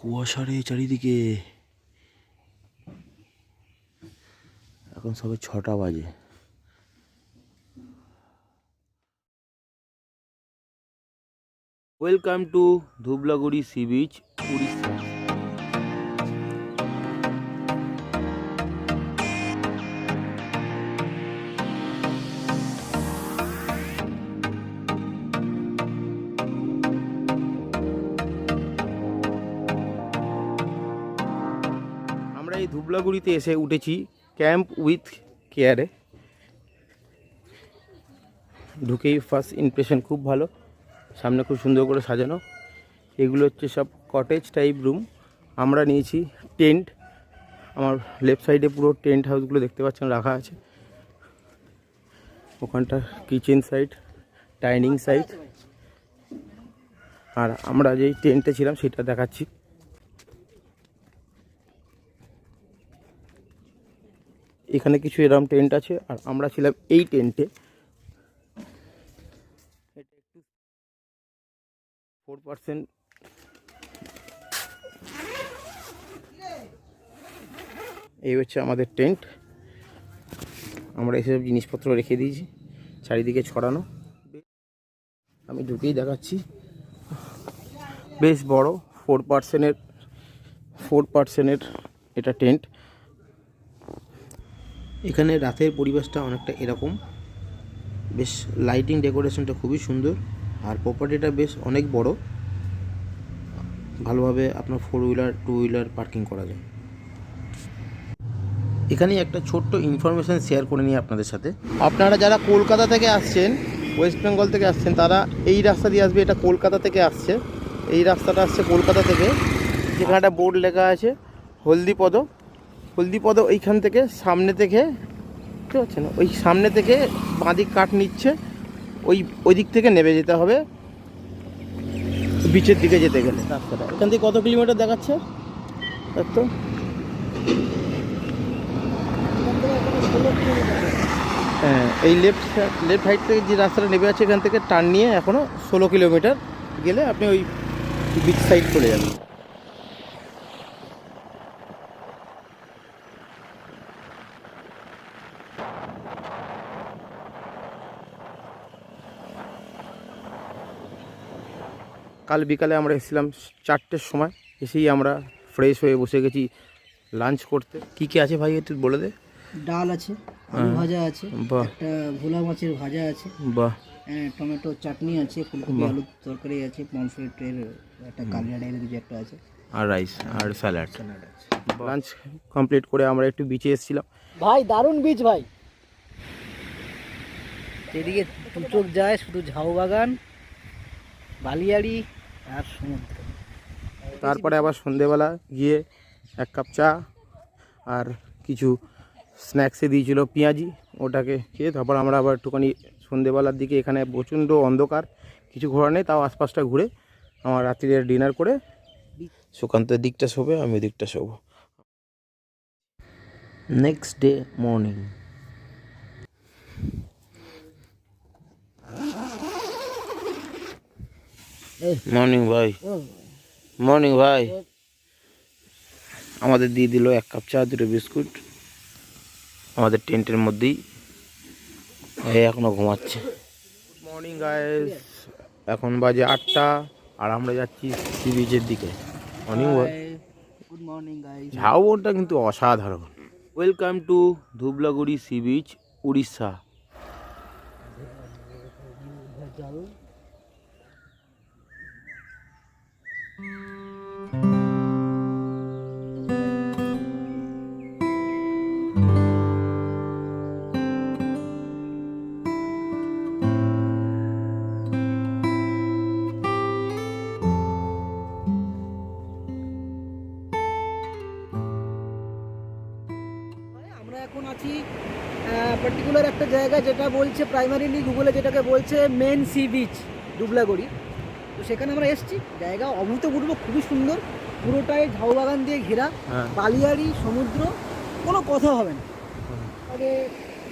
কুয়াশা রে চারিদিকে। এখন সবে ছটা বাজে। Welcome to Dublagadi sea beach Orissa ধুবলাগুড়িতে এসে উঠেছি ক্যাম্প উইথ কেয়ারে। ঢুকেই ফার্স্ট ইমপ্রেশন খুব ভালো, সামনে খুব সুন্দর করে সাজানো। এগুলো হচ্ছে সব কটেজ টাইপ রুম আমরা নিয়েছি টেন্ট আমার লেফট সাইডে পুরো টেন্ট হাউসগুলো দেখতে পাচ্ছেন, রাখা আছে। ওখানটা কিচেন সাইড ডাইনিং সাইড আর আমরা যেই টেন্টে ছিলাম, সেটা দেখাচ্ছি। এখানে কিছু এরকম টেন্ট আছে, আর আমরা ছিলাম এই টেন্টে। ফোর পার্সেন্ট এই হচ্ছে আমাদের টেন্ট। আমরা এসব জিনিসপত্র রেখে দিয়েছি, চারিদিকে ছড়ানো। আমি ঢুকেই দেখাচ্ছি। বেশ বড় ফোর পার্সেন্টের ফোর পার্সেন্টের এটা টেন্ট। এখানে রাতের পরিবেশটা অনেকটা এরকম। বেশ লাইটিং ডেকোরেশনটা খুবই সুন্দর আর প্রপার্টিটা বেশ অনেক বড়। ভালোভাবে আপনার four wheeler two wheeler parking করা যায়। এখানে একটা ছোট্ট ইনফরমেশান শেয়ার করে নিই আপনাদের সাথে। আপনারা যারা কলকাতা থেকে আসছেন ওয়েস্ট বেঙ্গল থেকে আসছেন, তারা এই রাস্তা দিয়ে আসবে, এটা কলকাতা থেকে আসছে। এই রাস্তাটা আসছে কলকাতা থেকে। যেখানে একটা বোর্ড লেখা আছে হলদিপদ হলদিপদ ওইখান থেকে সামনে থেকে বুঝতে পারছেন? ওই সামনে থেকে বাঁদিক কাঠ নিচ্ছে ওই ওই দিক থেকে নেমে যেতে হবে। বিচের দিকে যেতে গেলে। রাস্তাটা। এখান থেকে কত কিলোমিটার দেখাচ্ছে? তো হ্যাঁ এই লেফট লেফট সাইড থেকে যে রাস্তাটা নেমে আছে এখান থেকে টার্ন নিয়ে এখনও ষোলো কিলোমিটার গেলে আপনি ওই বিচ সাইড চলে যাবেন। কাল বিকালে আমরা এসেছিলাম চারটের সময় এসেই আমরা ফ্রেশ হয়ে বসে গেছি লাঞ্চ করতে। কি কি আছে ভাই একটু বলে দে। ডাল আছে আলু ভাজা আছে বাহ। একটা ভোলা মাছের ভাজা আছে বাহ। হ্যাঁ, টমেটো চাটনি আছে ফুলকপি আলুর তরকারি আছে পমফ্রেটের একটা কালিয়া ডাইলের কিছু একটা আছে। আর রাইস আর স্যালাড লাঞ্চ কমপ্লিট করে আমরা একটু বিচে এসেছিলাম। ভাই দারুণ বীজ ভাই। যেদিকে চোখ যায় শুধু ঝাউ বাগান বালিয়াড়ি আর সমুদ্র। তারপরে আবার সন্ধেবেলা গিয়ে এক কাপ চা আর কিছু স্ন্যাক্সে দিয়েছিল পেঁয়াজি ওটাকে খেয়ে তারপর আমরা আবার একটুখানি সন্ধেবেলার দিকে এখানে প্রচণ্ড অন্ধকার কিছু ঘোরা নেই তাও আশপাশটা ঘুরে আমার রাত্রির ডিনার করে সুকান্তের দিকটা শোবে আমি ওই দিকটা শোবো। নেক্সট ডে মর্নিং মর্নিং ভাই। মর্নিং ভাই। আমাদের দিয়ে দিল এক কাপ চা দুটো বিস্কুট। আমাদের টেন্টের মধ্যেই এই এখনও ঘুমাচ্ছে। গুড মর্নিং গাইস এখন বাজে আটটা আর আমরা যাচ্ছি সি বিচের দিকে। মর্নিং ভাই গুড মর্নিং গাইজ ঝাউবনটা কিন্তু অসাধারণ। Welcome to Dublagadi sea beach Orissa. Particular একটা জায়গা যেটা বলছে প্রাইমারিলি গুগলে যেটাকে বলছে মেন সি বিচ ডুবলাগড়ি তো সেখানে আমরা এসেছি। জায়গা অভূতপূর্ব খুবই সুন্দর। পুরোটাই ঝাউ বাগান দিয়ে ঘেরা। হ্যাঁ। বালিয়াড়ি সমুদ্র কোনো কথা হবে না। আগে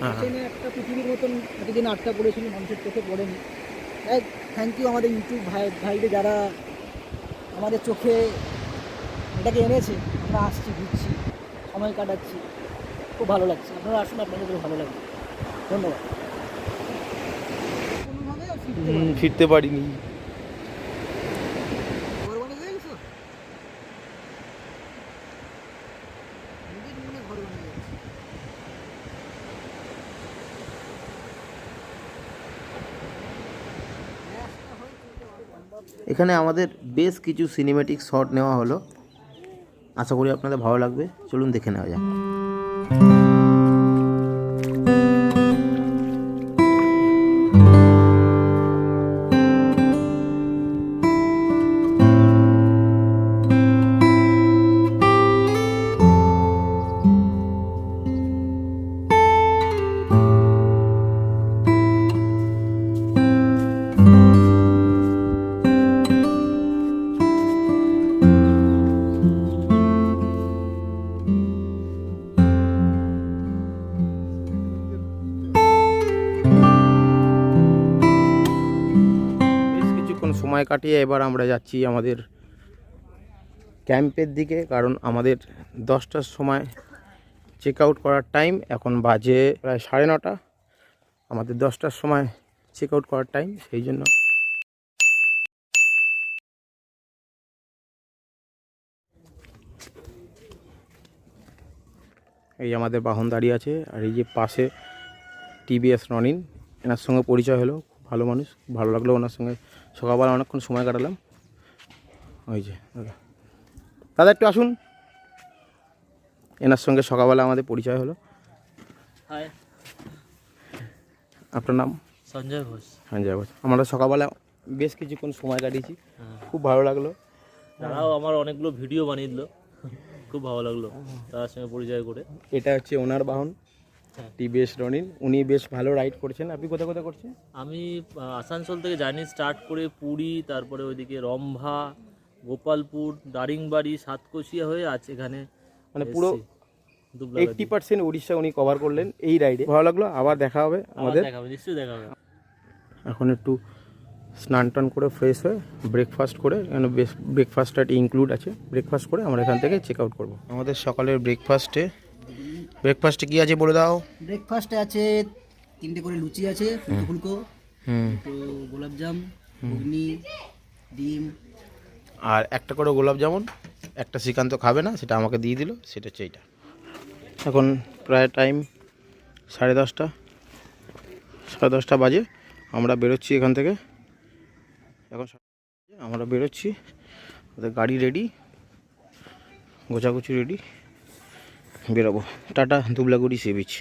হ্যাঁ, হ্যাঁ। ট্রেনে একটা পৃথিবীর মতন এতদিন আটকা পড়েছিল মানুষের চোখে পড়েনি। তাই থ্যাংক ইউ আমাদের ইউটিউব ভাই ভাইদের যারা আমাদের চোখে এটাকে এনেছে। আমরা আসছি ঘুরছি সময় কাটাচ্ছি। খুব ভালো লাগছে। আপনারা আসুন আপনাদের ভালো লাগবে। ধন্যবাদ। ফিরতে পারিনি। এখানে আমাদের বেশ কিছু সিনেমেটিক শট নেওয়া হলো। আশা করি আপনাদের ভালো লাগবে। চলুন দেখে নেওয়া যাক। সময় কাটিয়ে এবার আমরা যাচ্ছি আমাদের ক্যাম্পের দিকে, কারণ আমাদের দশটার সময় চেক আউট করার টাইম এখন বাজে প্রায় সাড়ে নটা। আমাদের দশটার সময় চেক আউট করার টাইম সেই জন্য। এই আমাদের বাহন দাঁড়িয়ে আছে, আর এই যে পাশে টিভিএস রনিন এনার সঙ্গে পরিচয় হলো। খুব ভালো মানুষ ভালো লাগল ওনার সঙ্গে সকালবেলা অনেকক্ষণ সময় কাটালাম। ওই যে দাদা দাদা একটু আসুন। এনার সঙ্গে সকালবেলা আমাদের পরিচয় হলো। হাই আপনার নাম? সঞ্জয় ঘোষ। সঞ্জয় ঘোষ। আমরা সকালবেলা বেশ কিছুক্ষণ সময় কাটিয়েছি। হ্যাঁ। খুব ভালো লাগল। তারাও আমার অনেকগুলো ভিডিও বানিয়ে দিল। খুব ভালো লাগল। তার সঙ্গে পরিচয় করে। এটা হচ্ছে ওনার বাহন। হ্যাঁ। টিভিএস রনিন উনি বেশ ভালো রাইড করছেন। আপনি কোথায় কোথায় করছেন? আমি আসানসোল থেকে জার্নি স্টার্ট করে পুরী তারপরে ওইদিকে রম্ভা গোপালপুর দারিংবাড়ি সাতকোশিয়া হয়ে আছে এখানে মানে পুরো। এইটটি পার্সেন্ট উড়িষ্যা উনি কভার করলেন এই রাইডে ভালো লাগল আবার দেখা হবে আবার আমাদের। দেখা হবে নিশ্চয়ই দেখা হবে। এখন একটু স্নান টান করে ফ্রেশ হয়ে ব্রেকফাস্ট করে কেন বেশ ব্রেকফাস্টটা ইনক্লুড আছে। ব্রেকফাস্ট করে আমরা এখান থেকে চেক আউট করব। আমাদের সকালের ব্রেকফাস্টে ব্রেকফাস্টে কী আছে বলে দাও? ব্রেকফাস্টে আছে তিনটে করে লুচি আছে ফুলকো ফুলকো হুম। তো গোলাপজাম ঘুগনি ডিম। আর একটা করে গোলাপ জামুন একটা শ্রীকান্ত খাবে না সেটা আমাকে দিয়ে দিল সেটা হচ্ছে এইটা। এখন প্রায় টাইম সাড়ে দশটা সাড়ে দশটা বাজে আমরা বেরোচ্ছি এখান থেকে। এখন আমরা বেরোচ্ছি আমাদের গাড়ি রেডি গোছাগুছি রেডি বেরোবো। Tata Dublagadi sea beach.